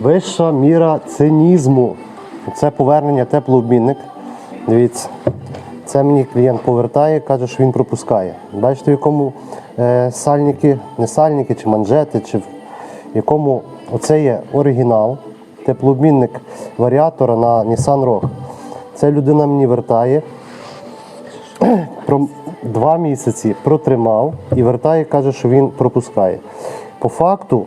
Вища міра цинізму. Це повернення теплообмінник. Дивіться, це мені клієнт повертає, каже, що він пропускає. Бачите, в якому е, сальники, не сальники чи манжети, чи в якому оце є оригінал, теплообмінник варіатора на Nissan Rogue. Це людина мені вертає. Про два місяці протримав і вертає, каже, що він пропускає. По факту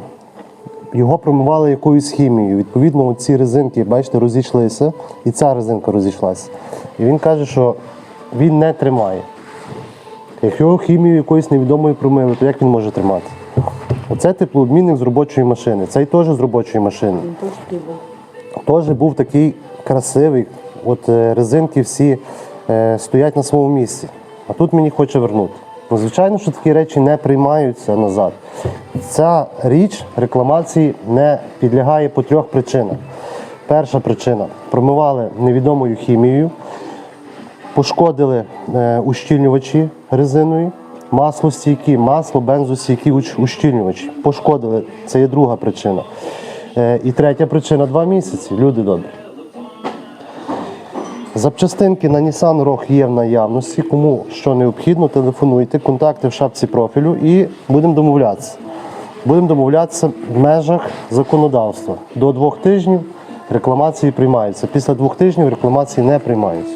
його промивали якоюсь хімією. Відповідно, ці резинки, бачите, розійшлися, і ця резинка розійшлася. І він каже, що він не тримає. Якщо його хімією якоюсь невідомою промили, то як він може тримати? Оце теплообмінник з робочої машини. Цей теж з робочої машини. Був. Теж був такий красивий. От е, резинки всі е, стоять на своєму місці. А тут мені хоче вернути. Ну, звичайно, що такі речі не приймаються назад. Ця річ рекламації не підлягає по трьох причинах. Перша причина промивали невідомою хімією, пошкодили е, ущільнювачі резиною, масло стійкі, масло, бензостійкі ущільнювачі. Пошкодили. Це є друга причина. Е, і третя причина два місяці. Люди добрі. Запчастинки на Nissan Rogue є в наявності. Кому що необхідно, телефонуйте, контакти в шапці профілю і будемо домовлятися. Будемо домовлятися в межах законодавства. До двох тижнів рекламації приймаються. Після двох тижнів рекламації не приймаються.